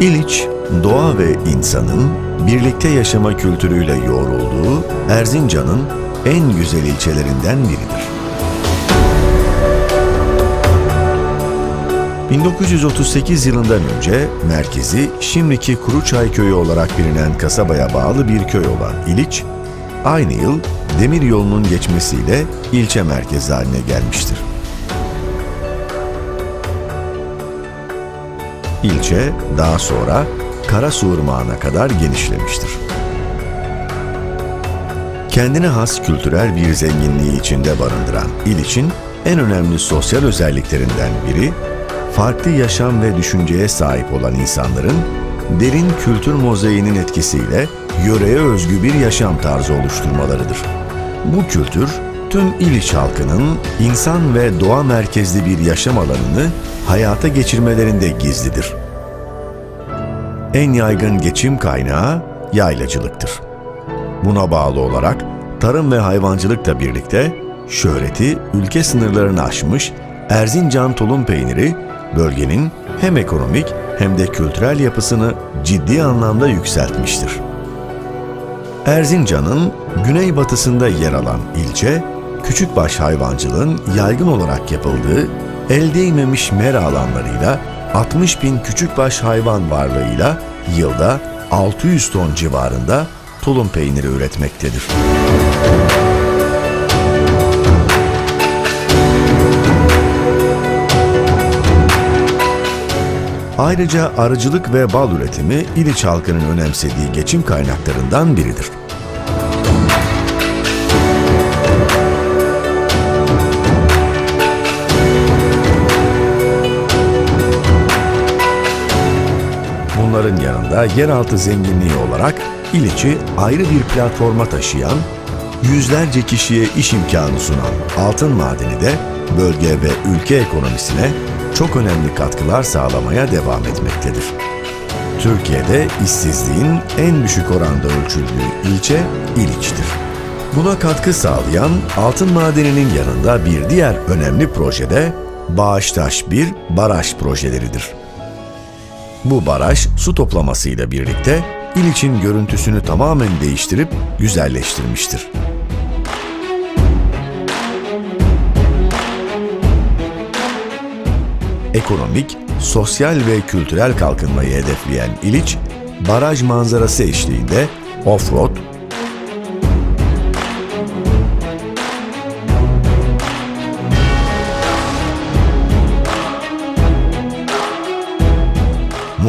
İliç, doğa ve insanın birlikte yaşama kültürüyle yoğrulduğu Erzincan'ın en güzel ilçelerinden biridir. 1938 yılından önce merkezi şimdiki Kuruçay Köyü olarak bilinen kasabaya bağlı bir köy olan İliç, aynı yıl demir yolunun geçmesiyle ilçe merkezi haline gelmiştir. İlçe daha sonra Karasu Irmağı'na kadar genişlemiştir. Kendine has kültürel bir zenginliği içinde barındıran İliç'in en önemli sosyal özelliklerinden biri, farklı yaşam ve düşünceye sahip olan insanların derin kültür mozaiğinin etkisiyle yöreye özgü bir yaşam tarzı oluşturmalarıdır. Bu kültür, tüm İliç halkının insan ve doğa merkezli bir yaşam alanını hayata geçirmelerinde gizlidir. En yaygın geçim kaynağı yaylacılıktır. Buna bağlı olarak tarım ve hayvancılıkla birlikte şöhreti ülke sınırlarını aşmış Erzincan tulum peyniri bölgenin hem ekonomik hem de kültürel yapısını ciddi anlamda yükseltmiştir. Erzincan'ın güneybatısında yer alan ilçe, küçükbaş hayvancılığın yaygın olarak yapıldığı el değmemiş mera alanlarıyla 60 bin küçükbaş hayvan varlığıyla yılda 600 ton civarında tulum peyniri üretmektedir. Ayrıca arıcılık ve bal üretimi İliç halkının önemsediği geçim kaynaklarından biridir. Bunların yanında yeraltı zenginliği olarak İliç'i ayrı bir platforma taşıyan, yüzlerce kişiye iş imkanı sunan altın madeni de bölge ve ülke ekonomisine çok önemli katkılar sağlamaya devam etmektedir. Türkiye'de işsizliğin en düşük oranda ölçüldüğü ilçe İliç'tir. Buna katkı sağlayan altın madeninin yanında bir diğer önemli projede Bağıştaş 1 baraj projeleridir. Bu baraj su toplamasıyla birlikte İliç'in görüntüsünü tamamen değiştirip güzelleştirmiştir. Ekonomik, sosyal ve kültürel kalkınmayı hedefleyen İliç, baraj manzarası eşliğinde off-road,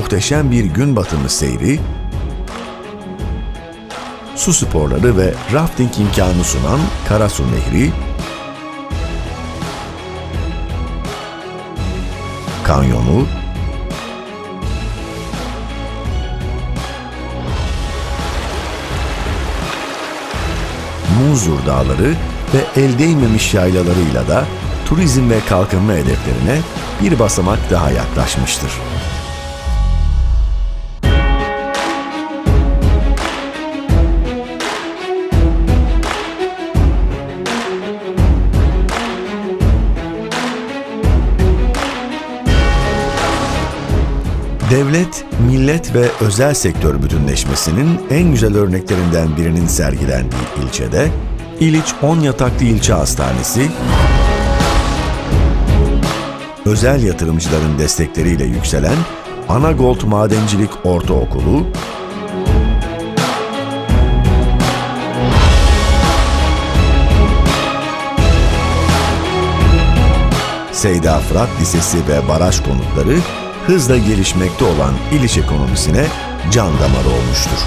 muhteşem bir gün batımı seyri, su sporları ve rafting imkanı sunan Karasu Nehri, kanyonu, Muzur Dağları ve el değmemiş yaylalarıyla da turizm ve kalkınma hedeflerine bir basamak daha yaklaşmıştır. Devlet, millet ve özel sektör bütünleşmesinin en güzel örneklerinden birinin sergilendiği ilçede, İliç 10 yataklı ilçe hastanesi, özel yatırımcıların destekleriyle yükselen Anagold Madencilik Ortaokulu, Seyda Fırat Lisesi ve baraj konutları hızla gelişmekte olan İliç ekonomisine can damarı olmuştur.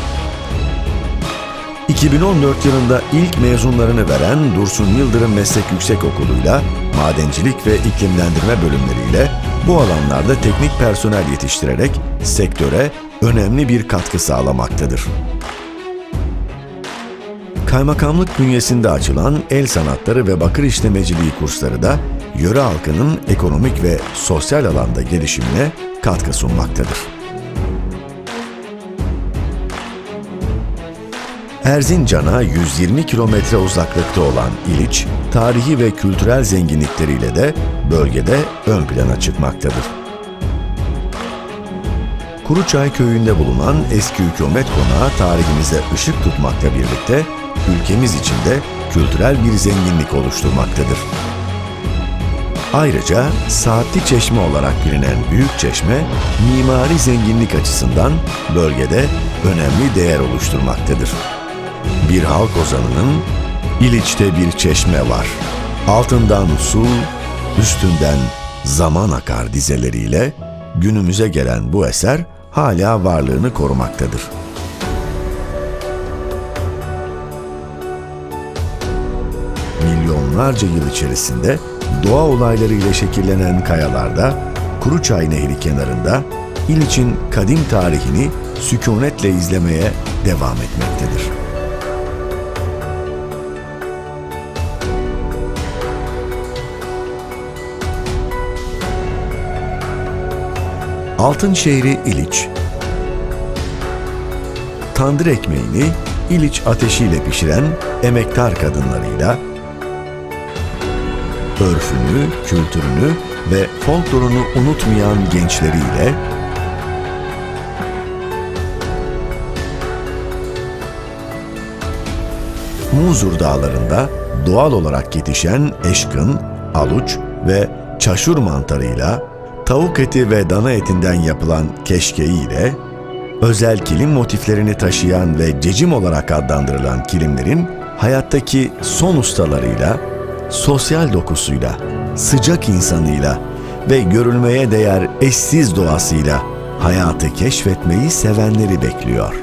2014 yılında ilk mezunlarını veren Dursun Yıldırım Meslek Yüksekokulu'yla madencilik ve iklimlendirme bölümleriyle bu alanlarda teknik personel yetiştirerek sektöre önemli bir katkı sağlamaktadır. Kaymakamlık bünyesinde açılan el sanatları ve bakır işlemeciliği kursları da yöre halkının ekonomik ve sosyal alanda gelişimine katkı sunmaktadır. Erzincan'a 120 kilometre uzaklıkta olan İliç, tarihi ve kültürel zenginlikleriyle de bölgede ön plana çıkmaktadır. Kuruçay köyünde bulunan eski hükümet konağı tarihimize ışık tutmakla birlikte ülkemiz içinde kültürel bir zenginlik oluşturmaktadır. Ayrıca Saatli Çeşme olarak bilinen Büyük Çeşme, mimari zenginlik açısından bölgede önemli değer oluşturmaktadır. Bir halk ozanının İliç'te bir çeşme var. Altından su, üstünden zaman akar dizeleriyle günümüze gelen bu eser hala varlığını korumaktadır. Milyonlarca yıl içerisinde doğa olayları ile şekillenen kayalarda Kuruçay Nehri kenarında İliç'in kadim tarihini sükunetle izlemeye devam etmektedir. Altın şehri İliç Tandır ekmeğini İliç ateşiyle pişiren emektar kadınlarıyla örfünü, kültürünü ve folklorunu unutmayan gençleriyle Muzur Dağları'nda doğal olarak yetişen eşkın, aluç ve çaşur mantarıyla, tavuk eti ve dana etinden yapılan keşkeği ile, özel kilim motiflerini taşıyan ve cecim olarak adlandırılan kilimlerin hayattaki son ustalarıyla, sosyal dokusuyla, sıcak insanıyla ve görülmeye değer eşsiz doğasıyla hayatı keşfetmeyi sevenleri bekliyor.